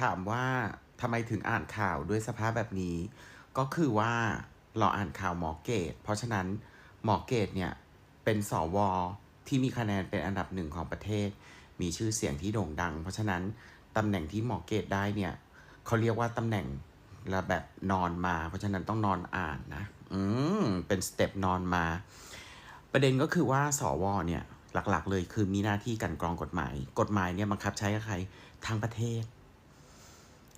ถามว่าทำไมถึงอ่านข่าวด้วยสภาพแบบนี้ ก็คือว่าเราอ่านข่าวหมอเกต เพราะฉะนั้นหมอเกตเนี่ย เป็นสวที่มีคะแนนเป็นอันดับหนึ่งของประเทศ มีชื่อเสียงที่โด่งดัง เพราะฉะนั้นตำแหน่งที่หมอเกตได้เนี่ยเขาเรียกว่าตำแหน่งระแบบนอนมา เพราะฉะนั้นต้องนอนอ่านนะ อืม เป็นสเต็ปนอนมา ประเด็นก็คือว่าสวเนี่ยหลักๆ เลยคือมีหน้าที่กันกรองกฎหมาย กฎหมายเนี่ยบังคับใช้กับใครทั้งประเทศ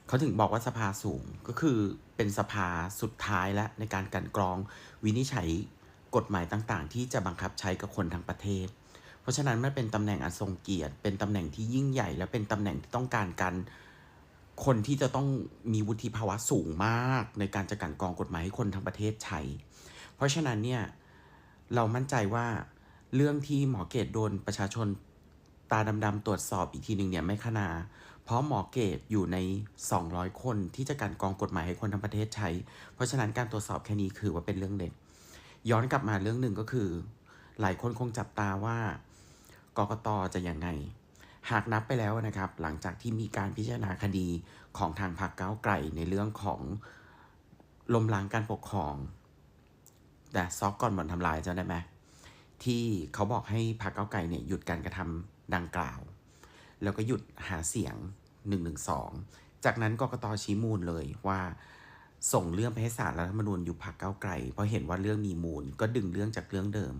เขาถึงบอกว่าสภาสูงก็คือเป็นสภาสุดท้ายและในการกันกรองวินิจฉัยกฎหมายต่างๆ ที่จะบังคับใช้กับคนทั้งประเทศ เพราะฉะนั้นมันเป็นตำแหน่งอันทรงเกียรติ เป็นตำแหน่งที่ยิ่งใหญ่ และเป็นตำแหน่งที่ต้องการการคนที่จะต้องมีวุฒิภาวะสูงมาก ในการจะกันกรองกฎหมายให้คนทั้งประเทศใช้ เพราะฉะนั้นเนี่ยเรามั่นใจว่าเรื่องที่หมอเกตโดนประชาชนตาดำๆตรวจสอบอีกทีหนึ่งเนี่ยไม่ขนา เพราะหมอเกตอยู่ใน 200 คนที่จะกลันกองกฎหมายให้คนทั้งประเทศใช้ เพราะฉะนั้นการตรวจสอบแค่นี้คือว่าเป็นเรื่องเด็ด ย้อนกลับมาเรื่องหนึ่งก็คือ หลายคนคงจับตาว่ากกตจะยังไง หากนับไปแล้วนะครับ หลังจากที่มีการพิจารณาคดีของทางพรรคก้าวไกลในเรื่องของลมล้างการปกครอง แต่ซอกก่อนบ่อนทำลายจะได้ไหมที่เขาบอกให้พรรคก้าวไกลเนี่ยหยุดการกระทำดังกล่าว แล้วก็หยุดหาเสียง 112 จากนั้นกกตชี้มูลเลยว่าส่งเรื่องไปให้ศาลรัฐธรรมนูญยุบพรรคก้าไกล เพราะเห็นว่าเรื่องมีมูลก็ดึงเรื่องจากเรื่องเดิม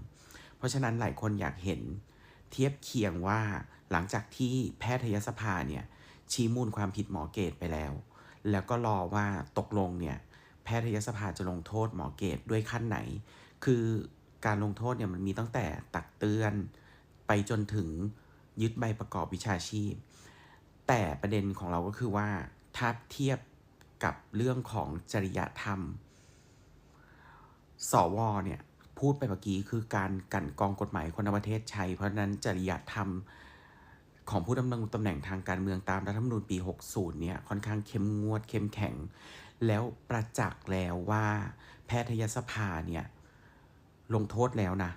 เพราะฉะนั้นหลายคนอยากเห็นเทียบเคียงว่าหลังจากที่แพทยสภาเนี่ยชี้มูลความผิดหมอเกตไปแล้ว แล้วก็รอว่าตกลงเนี่ยแพทยสภาจะลงโทษหมอเกตด้วยขั้นไหน คือการลงโทษเนี่ยมันมีตั้งแต่ตักเตือนไปจนถึง ยึดใบประกอบวิชาชีพ แต่ประเด็นของเราก็คือว่าถ้าเทียบกับเรื่องของจริยธรรม สวเนี่ยพูดไปเมื่อกี้คือการกันกองกฎหมายคนในประเทศใช้ เพราะฉะนั้นจริยธรรมของผู้ดำรงตำแหน่งทางการเมืองตามรัฐธรรมนูญปี 60 เนี่ยค่อนข้างเข้มงวดเข้มแข็ง แล้วประจักษ์แล้วว่าแพทยสภาเนี่ยลงโทษแล้วนะ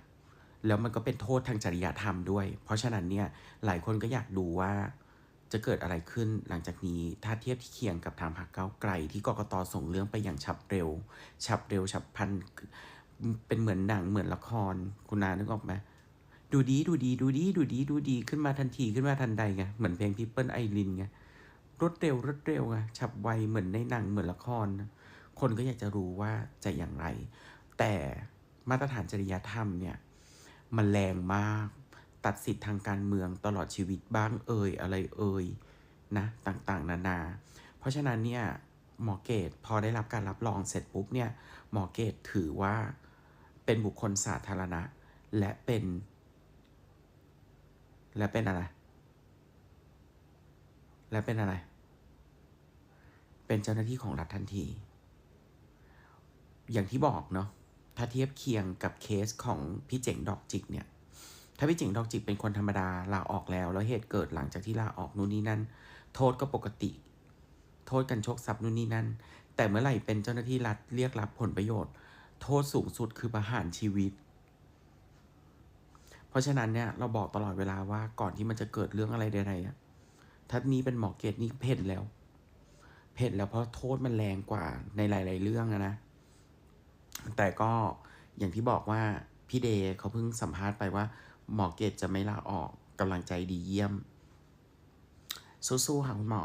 แล้วมันก็เป็นโทษทางจริยธรรมด้วย เพราะฉะนั้นเนี่ยหลายคนก็อยากดูว่าจะเกิดอะไรขึ้นหลังจากนี้ถ้าเทียบที่เคียงกับทางพรรคก้าวไกล ที่กกตส่งเรื่องไปอย่างฉับเร็ว ฉับเร็วฉับพันเป็นเหมือนหนังเหมือนละครคุณนานึกออกไหมดูดีดูดีดูดีดูดีดูดีขึ้นมาทันทีขึ้นมาทันใดไงเหมือนเพลงพิเปิลไอรินไงรวดเร็วรวดเร็วไงฉับไวเหมือนในหนังเหมือนละคร คนก็อยากจะรู้ว่าจะอย่างไร แต่มาตรฐานจริยธรรมเนี่ย มันแรงมาก ตัดสิทธิ์ทางการเมืองตลอดชีวิตบ้างเอ่ยอะไรเอ่ยนะต่างๆ นานา เพราะฉะนั้นเนี่ยหมอเกตพอได้รับการรับรองเสร็จปุ๊บเนี่ยหมอเกตถือว่าเป็นบุคคลสาธารณะ และเป็น และเป็นอะไร และเป็นอะไร เป็นเจ้าหน้าที่ของรัฐทันที อย่างที่บอกเนาะ ถ้าเทียบเคียงกับเคสของพี่เจ๋งดอกจิกเนี่ย ถ้าพี่เจ๋งดอกจิกเป็นคนธรรมดาลาออกแล้ว แล้วเหตุเกิดหลังจากที่ลาออกนู่นนี่นั่น โทษก็ปกติ โทษกันโชคทรัพย์นู่นนี่นั่น แต่เมื่อไหร่เป็นเจ้าหน้าที่รัฐเรียกรับผลประโยชน์ โทษสูงสุดคือประหารชีวิต เพราะฉะนั้นเนี่ยเราบอกตลอดเวลาว่าก่อนที่มันจะเกิดเรื่องอะไรใดๆอะถ้านี้เป็นหมอเกตนี่เพ่นแล้ว เพ่นแล้วเพราะโทษมันแรงกว่าในหลาย ๆ เรื่องอะนะ แต่ก็อย่างที่บอกว่าพี่เดย์เขาเพิ่งสัมภาษณ์ไปว่า หมอเกตจะไม่ลาออกกำลังใจดีเยี่ยม สู้ๆค่ะคุณหมอ